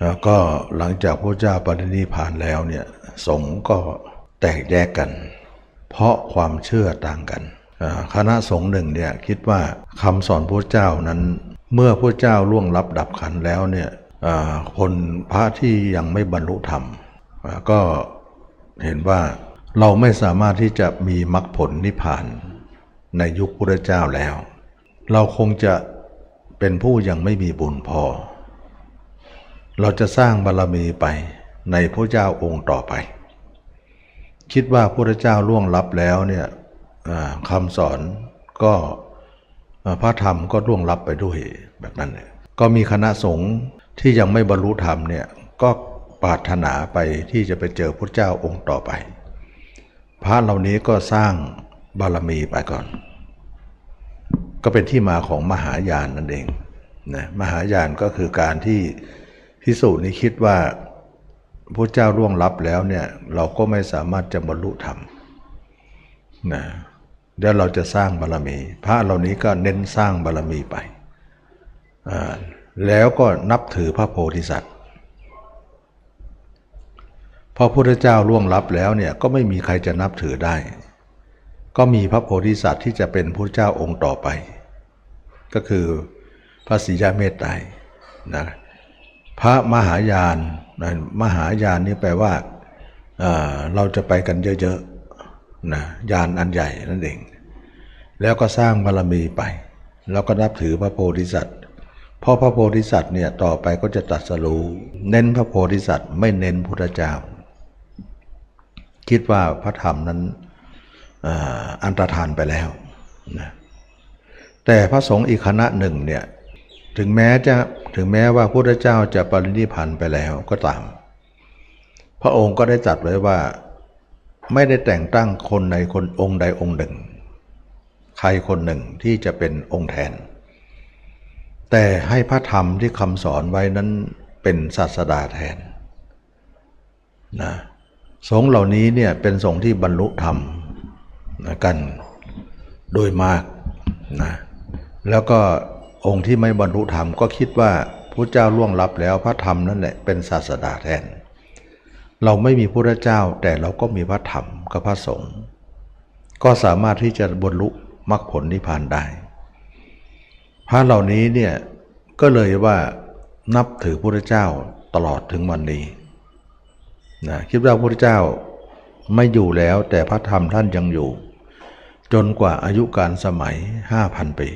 แล้วก็หลังจากพระเจ้าปรินิพานแล้วเนี่ยสงฆ์ก็แตกแยกกัน เพราะความเชื่อต่างกันคณะสงฆ์หนึ่งเนี่ยคิดว่าคำสอนพระเจ้านั้น เมื่อพระเจ้าล่วงลับดับขันแล้วเนี่ยคนพระที่ยังไม่บรรลุธรรมก็เห็นว่าเราไม่สามารถที่จะมีมรรคผลนิพพานในยุคพระเจ้าแล้ว เราคงจะเป็นผู้ยังไม่มีบุญพอ เราจะสร้างบารรมีไปในพระเจ้าองค์ต่อไป คิดว่าพระเจ้าล่วงลับแล้วเนี่ยคำสอนก็พระธรรมก็ล่วงลับไปด้วยแบบนั้นเนี่ยก็มีคณะสงฆ์ที่ยังไม่บรรลุธรรมเนี่ยก็ปรารถนาไปที่จะไปเจอพระเจ้าองค์ต่อไป พระเหล่านี้ก็สร้างบารมีไปก่อน ก็เป็นที่มาของมหายานนั่นเองนะมหายานก็คือการที่ พิสูจน์นี้คิดว่าพระเจ้าร่วงลับแล้วเนี่ยเราก็ไม่สามารถจะบรรลุธรรมนะเดี๋ยวเราจะสร้างบารมี พระเหล่านี้ก็เน้นสร้างบารมีไป แล้วก็นับถือพระโพธิสัตว์พอพระพุทธเจ้าล่วงลับแล้วเนี่ยก็ไม่มีใครจะนับถือได้ ก็มีพระโพธิสัตว์ที่จะเป็นพระเจ้าองค์ต่อไป ก็คือพระศรียาเมตไตรนะ พระมหายานนะมหายานนี่แปลว่าเเราจะไปกันเยอะๆนะยานอันใหญ่นั่นเอง แล้วก็สร้างบารมีไป แล้วก็นับถือพระโพธิสัตว์พราะพระโพธิสัตว์เนี่ยต่อไปก็จะตรัสรู้เน้นพระโพธิสัตว์ไม่เน้นพุทธเจ้า คิดว่าพระธรรมนั้นอันตรธานไปแล้วนะแต่พระสงฆ์อีกคณะหนึ่งเนี่ย ถึงแม้จะถึงแม้ว่าพระพุทธเจ้าจะปรินิพพานไปแล้วก็ตาม พระองค์ก็ได้จัดไว้ว่าไม่ได้แต่งตั้งคนในคนองค์ใดองค์หนึ่ง ใครคนหนึ่งที่จะเป็นองค์แทน แต่ให้พระธรรมที่คำสอนไว้นั้นเป็นศาสดาแทนนะสงเหล่านี้เนี่ยเป็นสงที่บรรลุธรรมนะกันโดยมากนะแล้วก็ องค์ที่ไม่บรรลุธรรมก็คิดว่าพระเจ้าล่วงลับแล้วพระธรรมนั่นแหละเป็นศาสดาแทน เราไม่มีพระเจ้าแต่เราก็มีพระธรรมกับพระสงฆ์ก็สามารถที่จะบรรลุมรรคผลนิพพานได้ พระเหล่านี้เนี่ยก็เลยว่านับถือพระเจ้าตลอดถึงวันนี้นะคิดว่าพระเจ้าไม่อยู่แล้วแต่พระธรรมท่านยังอยู่ จนกว่าอายุการสมัย 5,000 ปี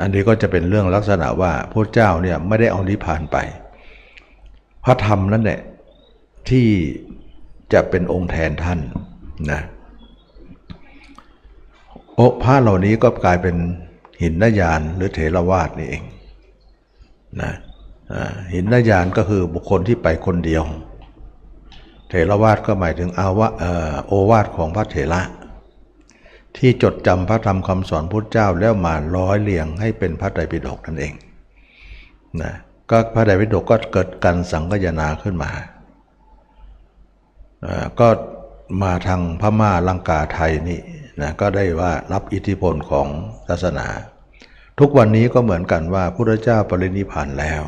อันนี้ก็จะเป็นเรื่องลักษณะว่าพระเจ้าเนี่ยไม่ได้เอานิพพานไป พระธรรมนั่นแหละที่จะเป็นองค์แทนท่านนะโอ้พระเหล่านี้ก็กลายเป็นหินนยานหรือเถรวาทนี่เองนะหินนยานก็คือบุคคลที่ไปคนเดียว เถรวาทก็หมายถึงอาวะโอวาทของพระเถระ ที่จดจำพระธรรมคำสอนพุทธเจ้าแล้วมาร้อยเรียงให้เป็นพระไตรปิฎกนั่นเองนะก็พระไตรปิฎกก็เกิดการสังคายนาขึ้นมา ก็มาทางพม่าลังกาไทยนี่นะก็ได้ว่ารับอิทธิพลของศาสนา ทุกวันนี้ก็เหมือนกันว่าพระพุทธเจ้าปรินิพพานแล้ว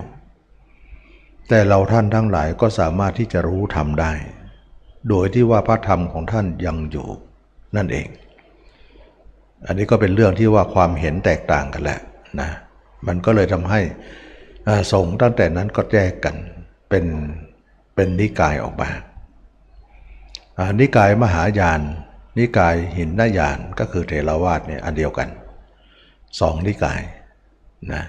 แต่เราท่านทั้งหลายก็สามารถที่จะรู้ธรรมได้ โดยที่ว่าพระธรรมของท่านยังอยู่นั่นเอง อันนี้ก็เป็นเรื่องที่ว่าความเห็นแตกต่างกันแหละนะมันก็เลยทำให้สงฆ์ตั้งแต่นั้นก็แยกกันเป็นเป็นนิกายออกมาอ่านิกายมหายาน นิกายหินนายานก็คือเทรวาสเนี่ยอันเดียวกันสองนิกายนะ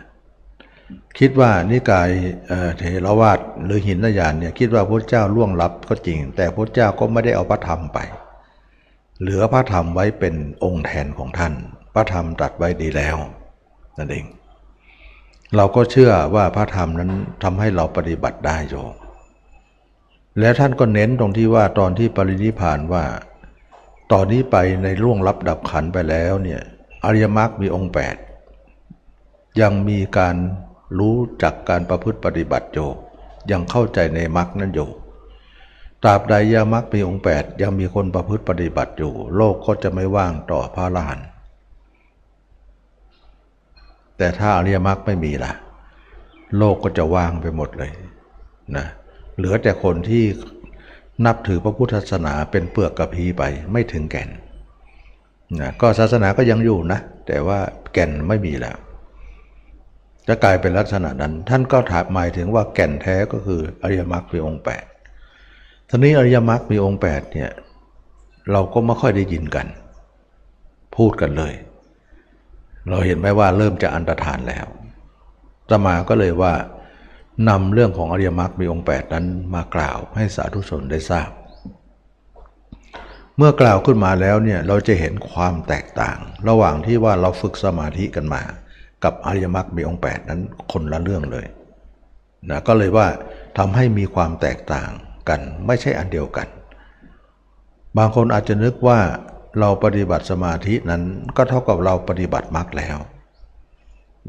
คิดว่านิกายเอ่อเทรวาสหรือหินนายานเนี่ยคิดว่าพระเจ้าล่วงลับก็จริง แต่พระเจ้าก็ไม่ได้เอาพระธรรมไป เหลือพระธรรมไว้เป็นองค์แทนของท่าน พระธรรมตัดไว้ดีแล้วนั่นเอง เราก็เชื่อว่าพระธรรมนั้นทำให้เราปฏิบัติได้โยมและท่านก็เน้นตรงที่ว่าตอนที่ปรินิพานว่า ตอนนี้ไปในร่วงรับดับขันไปแล้วเนี่ยอริยมรรคมีองค์แปดยังมีการรู้จักการประพฤติปฏิบัติอยู่ยังเข้าใจในมรรคนั้นอยู่ ตราบใดยามรรคมีองค์แปดยังมีคนประพฤติปฏิบัติอยู่ โลกก็จะไม่ว่างต่อพระอรหันต์แต่ถ้าอริยมรรคไม่มีล่ะ โลกก็จะว่างไปหมดเลยนะเหลือแต่คนที่นับถือพระพุทธศาสนาเป็นเปลือกกระพีไปไม่ถึงแก่นนะก็ศาสนาก็ยังอยู่นะ แต่ว่าแก่นไม่มีแล้ว จะกลายเป็นลักษณะนั้น ท่านก็ถามหมายถึงว่าแก่นแท้ก็คืออริยมรรคมีองค์แปด ทีนี้อริยมรรคมีองค์แปดเนี่ยเราก็ไม่ค่อยได้ยินกัน พูดกันเลย เราเห็นไหมว่าเริ่มจะอันตรธานแล้วตมาก็เลยว่านำเรื่องของอริยมรรคมีองค์แปดนั้นมากล่าวให้สาธุชนได้ทราบ เมื่อกล่าวขึ้นมาแล้วเนี่ยเราจะเห็นความแตกต่าง ระหว่างที่ว่าเราฝึกสมาธิกันมา กับอริยมรรคมีองค์แปดนั้นคนละเรื่องเลยนะก็เลยว่าทำให้มีความแตกต่าง กัน ไม่ใช่อันเดียวกัน บางคนอาจจะนึกว่าเราปฏิบัติสมาธินั้นก็เท่ากับเราปฏิบัติมรรคแล้ว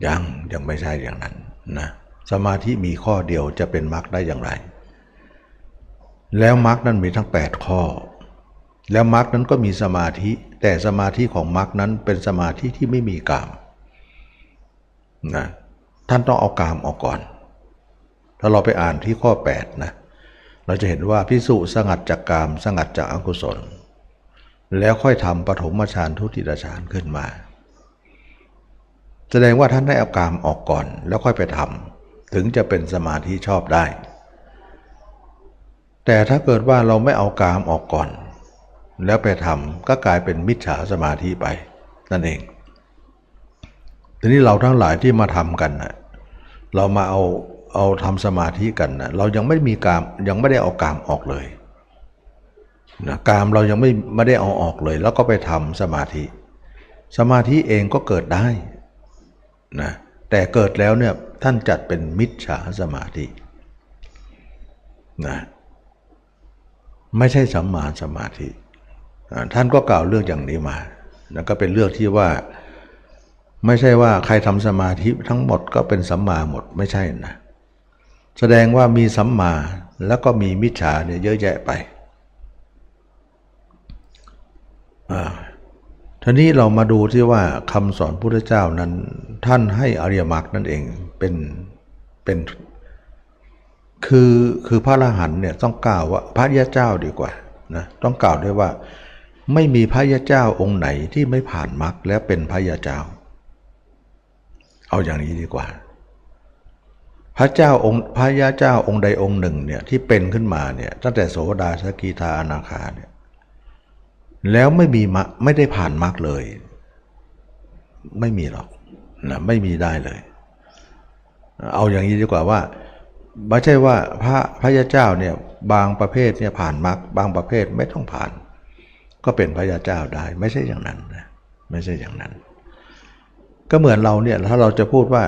ยังยังไม่ใช่อย่างนั้นนะสมาธิมีข้อเดียวจะเป็นมรรคได้อย่างไร แล้วมรรคนั้นมีทั้ง 8 ข้อ แล้วมรรคนั้นก็มีสมาธิ แต่สมาธิของมรรคนั้นเป็นสมาธิที่ไม่มีกามนะท่านต้องเอากามออกก่อน ถ้าเราไปอ่านที่ข้อ 8 นะ เราจะเห็นว่าพิสุสงัดจากกาม สงัดจากอกุศล แล้วค่อยทำปฐมฌานทุติยฌานขึ้นมา แสดงว่าท่านได้อากามออกก่อน แล้วค่อยไปทำถึงจะเป็นสมาธิชอบได้ แต่ถ้าเกิดว่าเราไม่เอากามออกก่อน แล้วไปทำก็กลายเป็นมิจฉาสมาธิไป นั่นเอง ทีนี้เราทั้งหลายที่มาทำกันนะเรามาเอา เอาทำสมาธิกันนะเรายังไม่มีกามยังไม่ได้เอากามออกเลยนะกามเรายังไม่ไม่ได้เอาออกเลย แล้วก็ไปทำสมาธิ สมาธิเองก็เกิดได้นะแต่เกิดแล้วเนี่ยท่านจัดเป็นมิจฉาสมาธินะไม่ใช่สัมมาสมาธิ ท่านก็กล่าวเรื่องอย่างนี้มา แล้วก็เป็นเรื่องที่ว่าไม่ใช่ว่าใครทำสมาธิทั้งหมดก็เป็นสัมมาหมดไม่ใช่นะ แสดงว่ามีสัมมาแล้วก็มีมิจฉาเนี่ยเยอะแยะไปอ่าทีนี้เรามาดูที่ว่าคำสอนพุทธเจ้านั้น ท่านให้อริยมรรคนั่นเองเป็นเป็นคือคือพระอรหันเนี่ยต้องกล่าวว่าพระยาเจ้าดีกว่านะต้องกล่าวด้วยว่า ไม่มีพระยาเจ้าองค์ไหนที่ไม่ผ่านมรรคและเป็นพระยาเจ้า เอาอย่างนี้ดีกว่า พระเจ้าองค์พระยาเจ้าองค์ใดองค์หนึ่งเนี่ยที่เป็นขึ้นมาเนี่ยตั้งแต่โสดาสกิทาอนาคาเนี่ยแล้วไม่มีมรคไม่ได้ผ่านมรรคเลย ไม่มีหรอกนะไม่มีได้เลย เอาอย่างนี้ดีกว่าว่าไม่ใช่ว่าพระพระยาเจ้าเนี่ยบางประเภทเนี่ยผ่านมรรคบางประเภทไม่ต้องผ่าน ก็เป็นพระยาเจ้าได้ ไม่ใช่อย่างนั้นนะไม่ใช่อย่างนั้น ก็เหมือนเราเนี่ยถ้าเราจะพูดว่า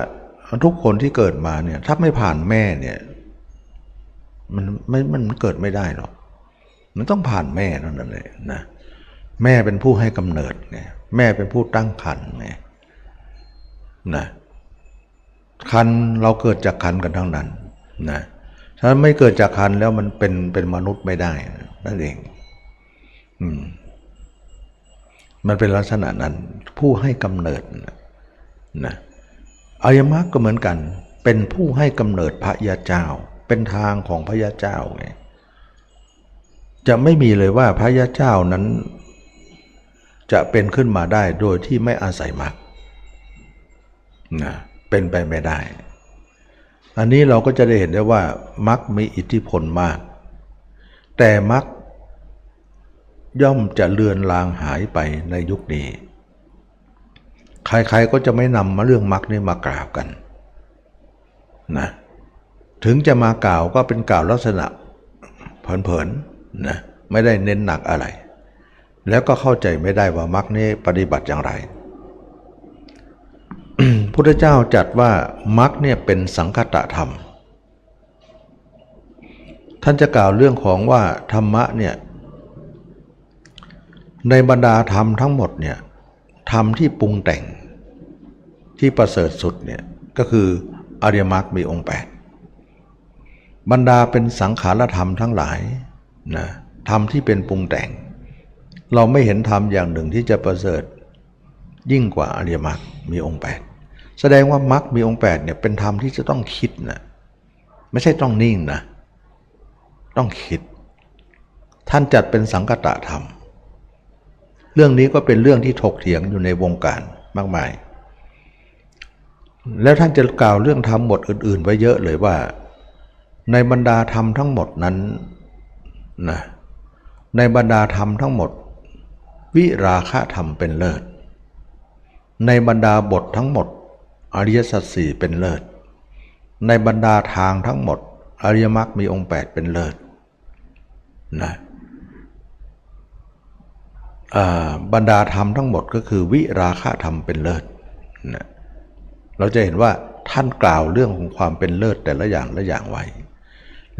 ทุกคนที่เกิดมาเนี่ยถ้าไม่ผ่านแม่เนี่ยมันไม่มันเกิดไม่ได้หรอก มันต้องผ่านแม่นั่นเลยนะแม่เป็นผู้ให้กำเนิดไงแม่เป็นผู้ตั้งครรภ์ไงนะคันเราเกิดจากคันกันทั้งนั้นนะถ้าไม่เกิดจากคันแล้วมันเป็นเป็นมนุษย์ไม่ได้นั่นเอง อืมมันเป็นลักษณะนั้น ผู้ให้กำเนิดนะ อริยมรรคก็เหมือนกัน เป็นผู้ให้กำเนิดพระยาเจ้า เป็นทางของพระยาเจ้าไงจะไม่มีเลยว่าพระยาเจ้านั้น จะเป็นขึ้นมาได้โดยที่ไม่อาศัยมรรคนะเป็นไปไม่ได้ อันนี้เราก็จะได้เห็นได้ว่ามรรคมีอิทธิพลมาก แต่มรรคย่อมจะเลือนลางหายไปในยุคนี้ ใครๆก็จะไม่นำมาเรื่องมรรคนี้มากล่าวกันนะถึงจะมากล่าวก็เป็นกล่าวลักษณะเผินๆนะไม่ได้เน้นหนักอะไร แล้วก็เข้าใจไม่ได้ว่ามรรคนี้ปฏิบัติอย่างไรพุทธเจ้าจัดว่ามรรคเนี่ยเป็นสังคตะธรรม ท่านจะกล่าวเรื่องของว่าธรรมะเนี่ยในบรรดาธรรมทั้งหมดเนี่ยธรรมที่ปรุงแต่ง ที่ประเสริฐสุดเนี่ยก็คืออริยมรรคมีองค์แปดบรรดาเป็นสังขารธรรมทั้งหลายนะธรรมที่เป็นปรุงแต่ง เราไม่เห็นธรรมอย่างหนึ่งที่จะประเสริฐ ยิ่งกว่าอริยมรรคมีองค์แปดแสดงว่ามรรคมีองค์แปดเนี่ยเป็นธรรมที่จะต้องคิดนะไม่ใช่ต้องนิ่งนะต้องคิด ท่านจัดเป็นสังกตะธรรม เรื่องนี้ก็เป็นเรื่องที่ถกเถียงอยู่ในวงการมากมาย แล้วท่านจะกล่าวเรื่องธรรมหมดอื่น ๆ ไว้เยอะเลยว่า ในบรรดาธรรมทั้งหมดนั้นนะในบรรดาธรรมทั้งหมด วิราคะธรรมเป็นเลิศ ในบรรดาบททั้งหมด อริยสัจสี่เป็นเลิศ ในบรรดาทางทั้งหมด อริยมรรคมีองค์แปดเป็นเลิศนะบรรดาธรรมทั้งหมดก็คือวิราคะธรรมเป็นเลิศนะ เราจะเห็นว่าท่านกล่าวเรื่องของความเป็นเลิศแต่ละอย่างละอย่างไว้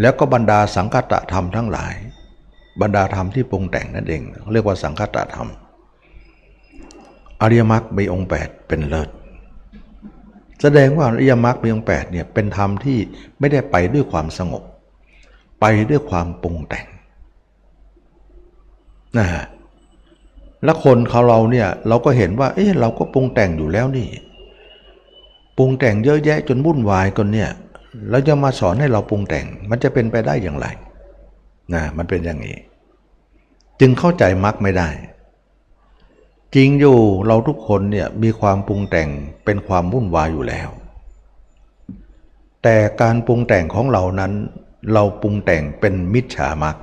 แล้วก็บรรดาสังคตธรรมทั้งหลาย บรรดาธรรมที่ปรุงแต่งนั่นเอง เรียกว่าสังคตธรรม อริยมรรคมีองค์แปดเป็นเลิศ แสดงว่าอริยมรรคมีองค์แปดเนี่ยเป็นธรรมที่ไม่ได้ไปด้วยความสงบ ไปด้วยความปรุงแต่งนะฮะแล้วคนเขาเราเนี่ยเราก็เห็นว่า เอ๊ะเราก็ปรุงแต่งอยู่แล้วนี่ ปรุงแต่งเยอะแยะจนวุ่นวายกันเนี่ยแล้วจะมาสอนให้เราปรุงแต่งมันจะเป็นไปได้อย่างไรนะมันเป็นอย่างนี้ จึงเข้าใจมรรคไม่ได้ จริงอยู่เราทุกคนเนี่ยมีความปรุงแต่งเป็นความวุ่นวายอยู่แล้ว แต่การปรุงแต่งของเรานั้น เราปรุงแต่งเป็นมิจฉามรรค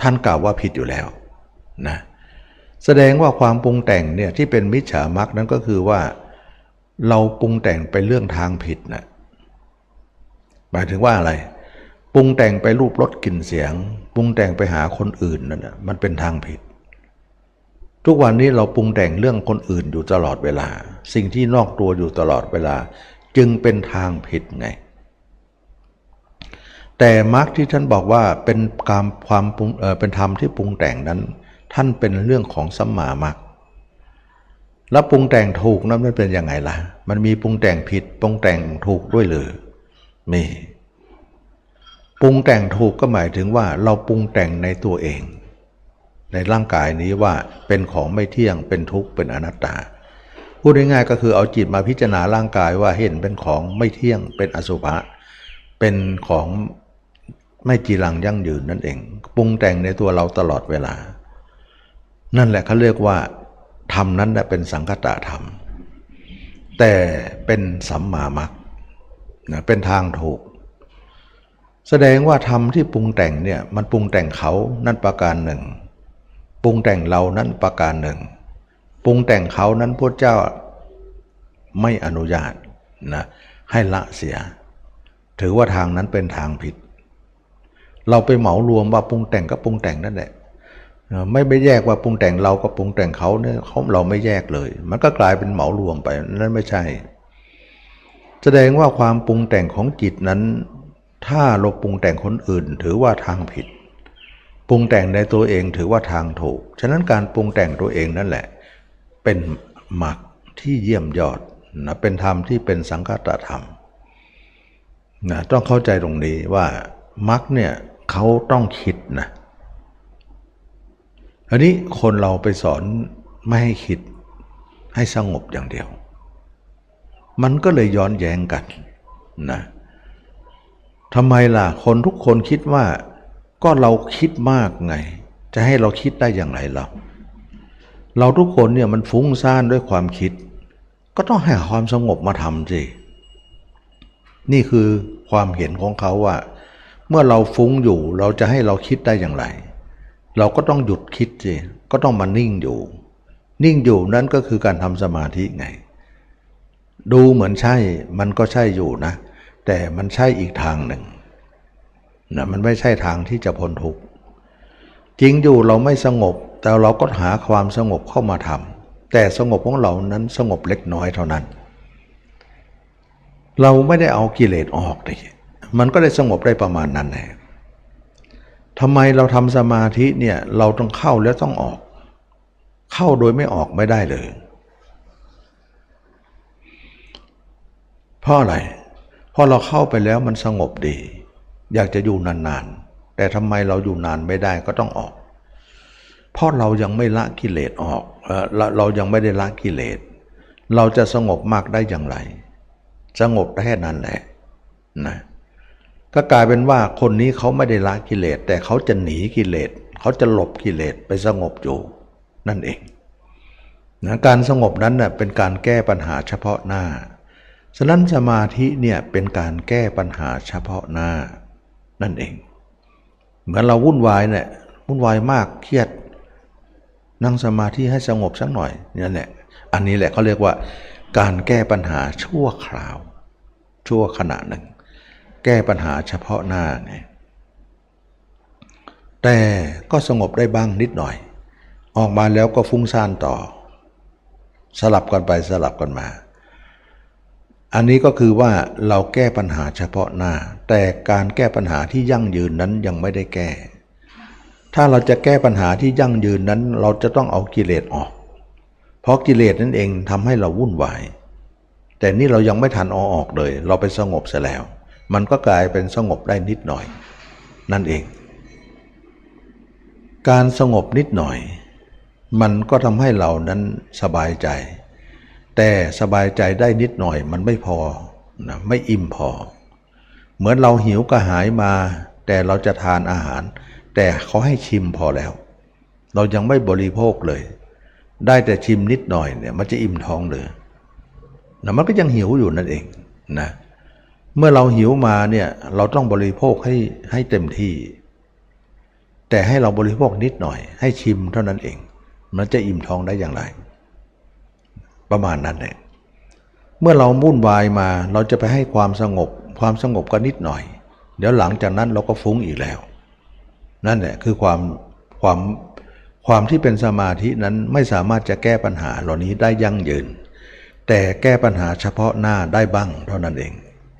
ท่านกล่าวว่าผิดอยู่แล้วนะ แสดงว่าความปรุงแต่งเนี่ยที่เป็นมิจฉามรรคนั้นก็คือว่า เราปรุงแต่งไปเรื่องทางผิดนะหมายถึงว่าอะไร ปรุงแต่งไปรูปรสกลิ่นเสียง ปรุงแต่งไปหาคนอื่นนั่นนะมันเป็นทางผิด ทุกวันนี้เราปรุงแต่งเรื่องคนอื่นอยู่ตลอดเวลา สิ่งที่นอกตัวอยู่ตลอดเวลา จึงเป็นทางผิดไงแต่มรรคที่ท่านบอกว่าเป็นการความปรุงเออเป็นธรรมที่ปรุงแต่งนั้น ท่านเป็นเรื่องของสัมมามรรคแล้วปรุงแต่งถูกนั้นมันเป็นยังไงล่ะ มันมีปรุงแต่งผิดปรุงแต่งถูกด้วยหรือมีปรุงแต่งถูกก็หมายถึงว่าเราปรุงแต่งในตัวเอง ในร่างกายนี้ว่าเป็นของไม่เที่ยงเป็นทุกข์เป็นอนัตตาพูดง่ายๆก็คือเอาจิตมาพิจารณาร่างกายว่าเห็นเป็นของไม่เที่ยงเป็นอสุภะเป็นของไม่จีรังยั่งยืนนั่นเอง ปรุงแต่งในตัวเราตลอดเวลา นั่นแหละเขาเรียกว่าธรรมนั้นแหละเป็นสังคตะธรรม แต่เป็นสัมมามัคนะเป็นทางถูก แสดงว่าธรรมที่ปรุงแต่งเนี่ยมันปรุงแต่งเขานั่นประการหนึ่ง ปรุงแต่งเรานั่นประการหนึ่ง ปรุงแต่งเขานั้นพระเจ้าไม่อนุญาตนะให้ละเสีย ถือว่าทางนั้นเป็นทางผิด เราไปเหมารวมว่าปรุงแต่งก็ปรุงแต่งนั่นแหละ ไม่ไปแยกว่าปรุงแต่งเราก็ปรุงแต่งเขาเนี่ยเขาเราไม่แยกเลย มันก็กลายเป็นเหมารวมไปนั่นไม่ใช่ แสดงว่าความปรุงแต่งของจิตนั้น ถ้าเราปรุงแต่งคนอื่น ถือว่าทางผิด ปรุงแต่งในตัวเองถือว่าทางถูก ฉะนั้นการปรุงแต่งตัวเองนั่นแหละ เป็นหมักที่เยี่ยมยอดนะเป็นธรรมที่เป็นสังคตธรรมนะต้องเข้าใจตรงนี้ว่ามรรคเนี่ยเขาต้องคิดนะ อันนี้คนเราไปสอนไม่ให้คิดให้สงบอย่างเดียว มันก็เลยย้อนแย้งกันนะทำไมล่ะ คนทุกคนคิดว่า ก็เราคิดมากไง จะให้เราคิดได้อย่างไรเราเราทุกคนเนี่ยมันฟุ้งซ่านด้วยความคิด ก็ต้องหาความสงบมาทำสินี่คือความเห็นของเขาว่า เมื่อเราฟุ้งอยู่เราจะให้เราคิดได้อย่างไร เราก็ต้องหยุดคิดสิก็ต้องมานิ่งอยู่ นิ่งอยู่นั่นก็คือการทำสมาธิไง ดูเหมือนใช่มันก็ใช่อยู่นะ แต่มันใช่อีกทางหนึ่งนะมันไม่ใช่ทางที่จะพ้นทุกข์จริงอยู่เราไม่สงบ แต่เราก็หาความสงบเข้ามาทำแต่สงบของเรานั้นสงบเล็กน้อยเท่านั้น เราไม่ได้เอากิเลสออกเลยมันก็ได้สงบได้ประมาณนั้นแหละ ทำไมเราทำสมาธิเนี่ยเราต้องเข้าแล้วต้องออก เข้าโดยไม่ออกไม่ได้เลย เพราะอะไรเพราะเราเข้าไปแล้วมันสงบดี อยากจะอยู่นานๆ แต่ทำไมเราอยู่นานไม่ได้ก็ต้องออก เพราะเรายังไม่ละกิเลสออกเราเรายังไม่ได้ละกิเลส เราจะสงบมากได้อย่างไร สงบได้แค่นั้นแหละนะ ก็กลายเป็นว่าคนนี้เขาไม่ได้ละกิเลส แต่เขาจะหนีกิเลสเขาจะหลบกิเลสไปสงบอยู่นั่นเองนะการสงบนั้นน่ะเป็นการแก้ปัญหาเฉพาะหน้า ฉะนั้นสมาธิเนี่ยเป็นการแก้ปัญหาเฉพาะหน้า นั่นเอง เหมือนเราวุ่นวายเนี่ยวุ่นวายมากเครียด นั่งสมาธิให้สงบสักหน่อยนั่นแหละอันนี้แหละเขาเรียกว่า การแก้ปัญหาชั่วคราว ชั่วขณะหนึ่ง แก้ปัญหาเฉพาะหน้าไงแต่ก็สงบได้บ้างนิดหน่อย ออกมาแล้วก็ฟุ้งซ่านต่อ สลับกันไปสลับกันมา อันนี้ก็คือว่าเราแก้ปัญหาเฉพาะหน้า แต่การแก้ปัญหาที่ยั่งยืนนั้นยังไม่ได้แก้ ถ้าเราจะแก้ปัญหาที่ยั่งยืนนั้น เราจะต้องเอากิเลสออก เพราะกิเลสนั่นเองทำให้เราวุ่นวาย แต่นี่เรายังไม่ทันเอออกเลย เราไปสงบเสียแล้ว มันก็กลายเป็นสงบได้นิดหน่อย นั่นเอง การสงบนิดหน่อย มันก็ทำให้เรานั้นสบายใจ แต่สบายใจได้นิดหน่อยมันไม่พอนะไม่อิ่มพอ เหมือนเราหิวกระหายมา แต่เราจะทานอาหาร แต่เขาให้ชิมพอแล้ว เรายังไม่บริโภคเลย ได้แต่ชิมนิดหน่อยเนี่ยมันจะอิ่มท้องเลยนะมันก็ยังหิวอยู่นั่นเองนะเเมื่อเราหิวมาเนี่ยเราต้องบริโภคให้ให้เต็มที่ แต่ให้เราบริโภคนิดหน่อย ให้ชิมเท่านั้นเอง มันจะอิ่มท้องได้อย่างไร ประมาณนั้นเองเมื่อเราวุ่นวายมาเราจะไปให้ความสงบ ความสงบก็นิดหน่อย เดี๋ยวหลังจากนั้นเราก็ฟุ้งอีกแล้ว นั่นแหละคือความความความที่เป็นสมาธินั้นไม่สามารถจะแก้ปัญหาเหล่านี้ได้ยั่งยืน แต่แก้ปัญหาเฉพาะหน้าได้บ้างเท่านั้นเอง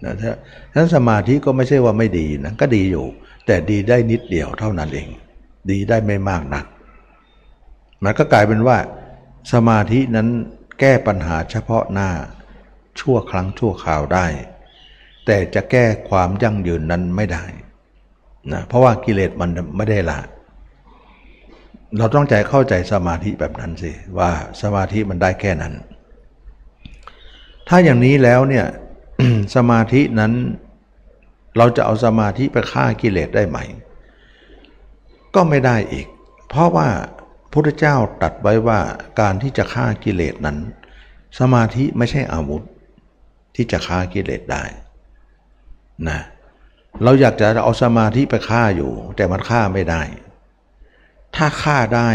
นะฉะนั้นสมาธิก็ไม่ใช่ว่าไม่ดีนะก็ดีอยู่ แต่ดีได้นิดเดียวเท่านั้นเอง ดีได้ไม่มากนัก มันก็กลายเป็นว่า สมาธินั้นแก้ปัญหาเฉพาะหน้า ชั่วครั้งชั่วคราวได้ แต่จะแก้ความยั่งยืนนั้นไม่ได้นะเพราะว่ากิเลสมันไม่ได้ละเราต้องใจเข้าใจสมาธิแบบนั้นสิว่าสมาธิมันได้แค่นั้น ถ้าอย่างนี้แล้วเนี่ย สมาธินั้นเราจะเอาสมาธิไปฆ่ากิเลสได้ไหม ก็ไม่ได้อีก เพราะว่าพระพุทธเจ้าตรัสไว้ว่าการที่จะฆ่ากิเลสนั้น สมาธิไม่ใช่อาวุธ ที่จะฆ่ากิเลสได้นะเราอยากจะเอาสมาธิไปฆ่าอยู่ แต่มันฆ่าไม่ได้ ถ้าฆ่าได้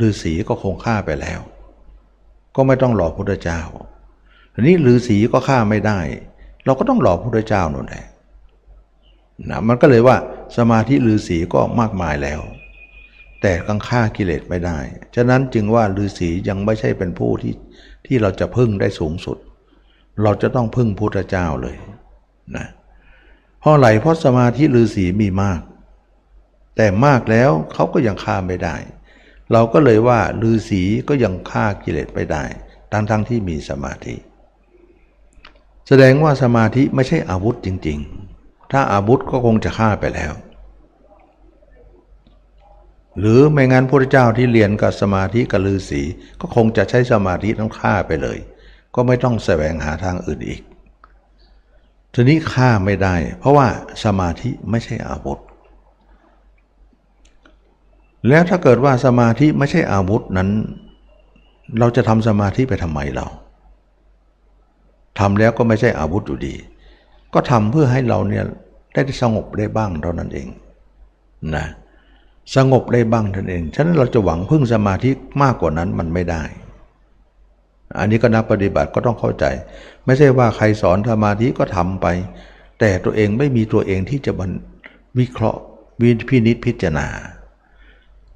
ฤาษีก็คงฆ่าไปแล้ว ก็ไม่ต้องรอพระพุทธเจ้าทีนี้ฤาษีก็ฆ่าไม่ได้ เราก็ต้องรอกพระพุทธเจ้านั่นแหละนะมันก็เลยว่าสมาธิฤาษีก็มากมายแล้ว แต่กังฆ่ากิเลสไม่ได้ ฉะนั้นจึงว่าฤาษียังไม่ใช่เป็นผู้ที่ที่เราจะพึ่งได้สูงสุด เราจะต้องพึ่งพุทธเจ้าเลยนะเพราะอะไรเพราะสมาธิฤาษีมีมาก แต่มากแล้วเขาก็ยังฆ่าไม่ได้ เราก็เลยว่าฤาษีก็ยังฆ่ากิเลสไม่ได้ทั้งทั้งที่มีสมาธิ แสดงว่าสมาธิไม่ใช่อาวุธจริง ๆ ถ้าอาวุธก็คงจะฆ่าไปแล้ว หรือไม่งั้นพระเจ้าที่เรียนกับสมาธิกับฤาษีก็คงจะใช้สมาธิต้องฆ่าไปเลย ก็ไม่ต้องแสวงหาทางอื่นอีก ทีนี้ฆ่าไม่ได้ เพราะว่าสมาธิไม่ใช่อาวุธ แล้วถ้าเกิดว่าสมาธิไม่ใช่อาวุธนั้น เราจะทำสมาธิไปทำไมเรา ทำแล้วก็ไม่ใช่อาวุธอยู่ดี ก็ทำเพื่อให้เราเนี่ยได้สงบได้บ้างเท่านั้นเองนะสงบได้บ้างเท่านั้นเองฉะนั้นเราจะหวังพึ่งสมาธิมากกว่านั้นมันไม่ได้ อันนี้ก็นักปฏิบัติก็ต้องเข้าใจ ไม่ใช่ว่าใครสอนสมาธิก็ทำไป แต่ตัวเองไม่มีตัวเองที่จะบรรวิเคราะห์วิพินิจพิจารณา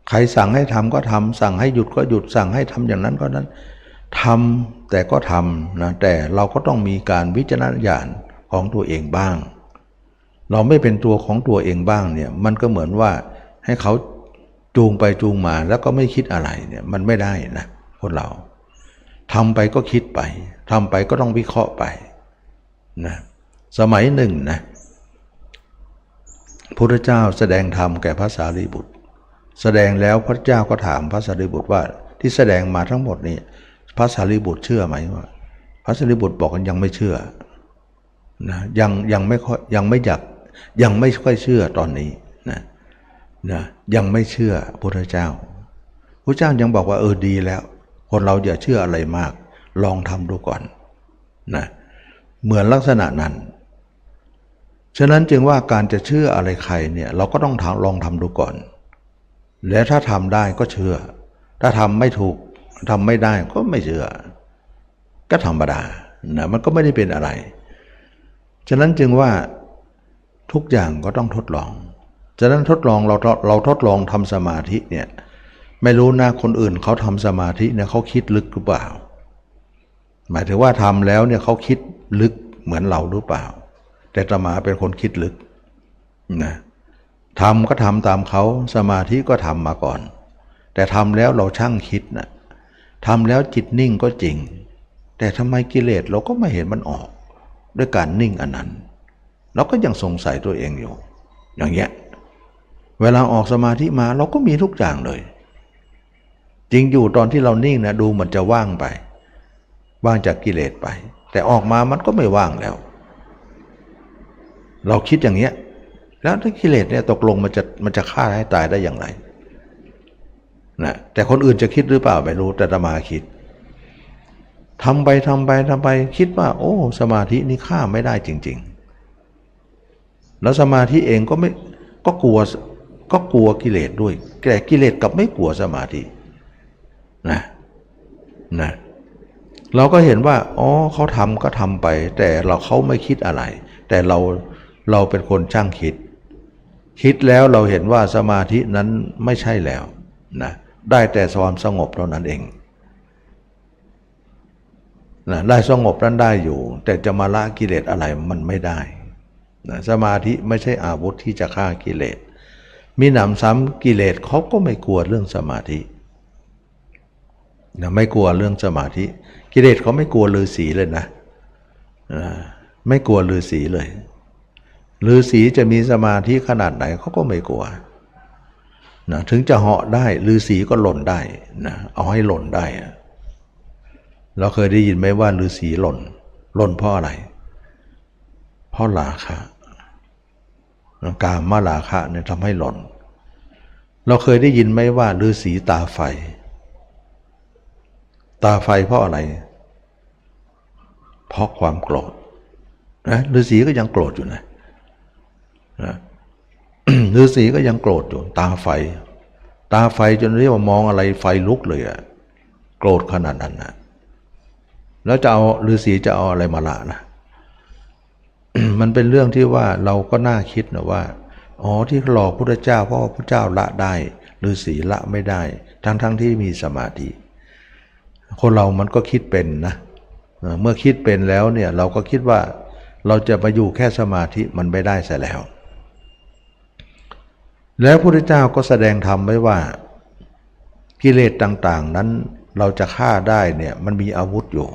ใครสั่งให้ทำก็ทำสั่งให้หยุดก็หยุดสั่งให้ทำอย่างนั้นก็นั้นทำ แต่ก็ทำนะแต่เราก็ต้องมีการวิจารณญาณของตัวเองบ้าง เราไม่เป็นตัวของตัวเองบ้างเนี่ยมันก็เหมือนว่าให้เขาจูงไปจูงมาแล้วก็ไม่คิดอะไรเนี่ยมันไม่ได้นะคนเราทำไปก็คิดไปทำไปก็ต้องวิเคราะห์ไปนะสมัยหนึ่งนะพระเจ้าแสดงธรรมแก่พระสารีบุตร แสดงแล้วพระเจ้าก็ถามพระสารีบุตรว่าที่แสดงมาทั้งหมดนี้ พระสารีบุตรเชื่อไหมว่าพระสารีบุตรบอกว่ายังไม่เชื่อนะยังยังไม่ค่อยยังไม่อยากยังไม่ค่อยเชื่อตอนนี้นะนะยังไม่เชื่อพุทธเจ้าพระเจ้ายังบอกว่าเออดีแล้ว คนเราอย่าเชื่ออะไรมาก ลองทำดูก่อนนะเหมือนลักษณะนั้น ฉะนั้นจึงว่าการจะเชื่ออะไรใครเนี่ยเราก็ต้องลองทำดูก่อน แล้วถ้าทำได้ก็เชื่อ ถ้าทำไม่ถูก ทำไม่ได้ก็ไม่เชื่อ ก็ธรรมดานะมันก็ไม่ได้เป็นอะไร ฉะนั้นจึงว่าทุกอย่างก็ต้องทดลอง ฉะนั้นทดลองเราเราทดลองทำสมาธิเนี่ยไม่รู้นะคนอื่นเขาทำสมาธิเนี่ยเขาคิดลึกหรือเปล่า หมายถึงว่าทำแล้วเนี่ยเขาคิดลึกเหมือนเราหรือเปล่า แต่ตมาเป็นคนคิดลึกนะทำก็ทำตามเขาสมาธิก็ทำมาก่อน แต่ทำแล้วเราช่างคิดนะ ทำแล้วจิตนิ่งก็จริง แต่ทำไมกิเลสเราก็ไม่เห็นมันออก ด้วยการนิ่งอันนั้น เราก็ยังสงสัยตัวเองอยู่ อย่างเงี้ยเวลาออกสมาธิมาเราก็มีทุกอย่างเลย จริงอยู่ตอนที่เรานิ่งนะดูมือนจะว่างไป ว่างจากกิเลสไป แต่ออกมามันก็ไม่ว่างแล้ว เราคิดอย่างเงี้ยแล้วถ้ากิเลสเนี่ยตกลงมันจะมันจะฆ่าให้ตายได้อย่างไร นะแต่คนอื่นจะคิดหรือเปล่าไม่รู้แต่ตมาคิดทำไปทำไปทำไปคิดว่า โอ้ สมาธินี่ฆ่าไม่ได้จริง ๆ แล้วสมาธิเองก็ไม่ก็กลัวก็กลัวกิเลสด้วยแต่กิเลสกับไม่กลัวสมาธินะนะเราก็เห็นว่าอ๋อเขาทำก็ทำไป แต่เราเขาไม่คิดอะไร แต่เราเราเป็นคนช่างคิด คิดแล้วเราเห็นว่าสมาธินั้นไม่ใช่แล้วนะ ได้แต่ความสงบเท่านั้นเองนะได้สงบนั้นได้อยู่ แต่จะมาละกิเลสอะไรมันไม่ได้นะสมาธิไม่ใช่อาวุธที่จะฆ่ากิเลสมีหนำซ้ำกิเลสเขาก็ไม่กลัวเรื่องสมาธินะไม่กลัวเรื่องสมาธิ กิเลสเขาไม่กลัวฤาษีเลยนะนะไม่กลัวฤาษีเลยฤาษีจะมีสมาธิขนาดไหนเขาก็ไม่กลัว นะถึงจะเหาะได้ฤาษีก็หล่นได้นะเอาให้หล่นได้ เราเคยได้ยินไหมว่าฤาษีหล่น หล่นเพราะอะไร เพราะราคะกามมาราคะเนี่ยทำให้หล่น เราเคยได้ยินไหมว่าฤาษีตาไฟ ตาไฟเพราะอะไร เพราะความโกรธนะฤาษีก็ยังโกรธอยู่นะนะ ฤาษีก็ยังโกรธอยู่ตาไฟ ตาไฟจนเรียกว่ามองอะไรไฟลุกเลยอะโกรธขนาดนั้นนะแล้วจะเอาฤาษีจะเอาอะไรมาละนะมันเป็นเรื่องที่ว่าเราก็น่าคิดนะว่าอ๋อที่หลอกพระเจ้าเพราะว่าพระเจ้าละได้ฤาษีละไม่ได้ ทั้งๆทที่มีสมาธิคนเรามันก็คิดเป็นนะเมื่อคิดเป็นแล้วเนี่ยเราก็คิดว่าเราจะไปอยู่แค่สมาธิมันไม่ได้เสียแล้ว แล้วพระพุทธเจ้าก็แสดงธรรมไว้ว่ากิเลสต่างๆ นั้นเราจะฆ่าได้เนี่ยมันมีอาวุธอยู่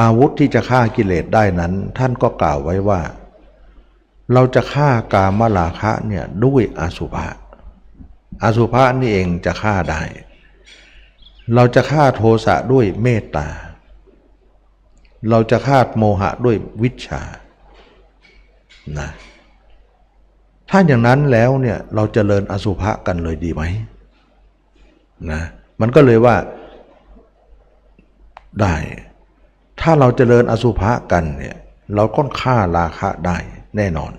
อาวุธที่จะฆ่ากิเลสได้นั้น ท่านก็กล่าวไว้ว่า เราจะฆ่ากามลาคะเนี่ยด้วยอสุภะอสุภะนี่เองจะฆ่าได้ เราจะฆ่าโทสะด้วยเมตตา เราจะฆ่าโมหะด้วยวิชานะ ถ้าอย่างนั้นแล้วเนี่ยเราจเจริญอสุภะกันเลยดีไหมนะมันก็เลยว่าได้ ถ้าเราจเจริญอสุภะกันเนี่ยเราก็ฆ่าราคะได้แน่นอน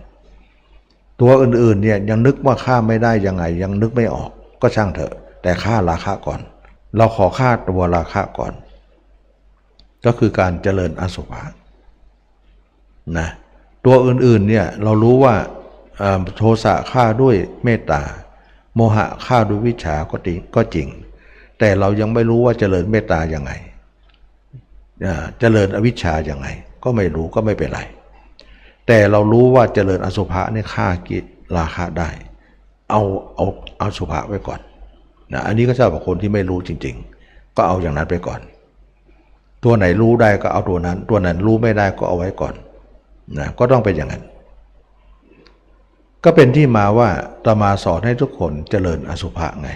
ตัวอื่นๆเนี่ยยังนึกว่าฆ่าไม่ได้ยังไง ยังนึกไม่ออกก็ช่างเถอะ แต่ฆ่าราคะก่อน เราขอฆ่าตัวราคะก่อน ก็คือการเจริญอสุภะนะตัวอื่นๆเนี่ยเรารู้ว่า โทสะฆ่าด้วยเมตตา โมหะฆ่าด้วยวิชาก็ติก็จริง แต่เรายังไม่รู้ว่าเจริญเมตตาอย่างไงเจริญอวิชชาอย่างไง ก็ไม่รู้ก็ไม่เป็นไร แต่เรารู้ว่าเจริญอสุภะนี่ฆ่ากิราคะได้ เอาเอาเอาสุภะไว้ก่อนนะอันนี้ก็จ้าบาคนที่ไม่รู้จริง ๆ ก็เอาอย่างนั้นไปก่อน ตัวไหนรู้ได้ก็เอาตัวนั้น ตัวนั้นรู้ไม่ได้ก็เอาไว้ก่อนนะก็ต้องเป็นอย่างนั้น ก็เป็นที่มาว่าตมาสอนให้ทุกคนเจริญอสุภะไง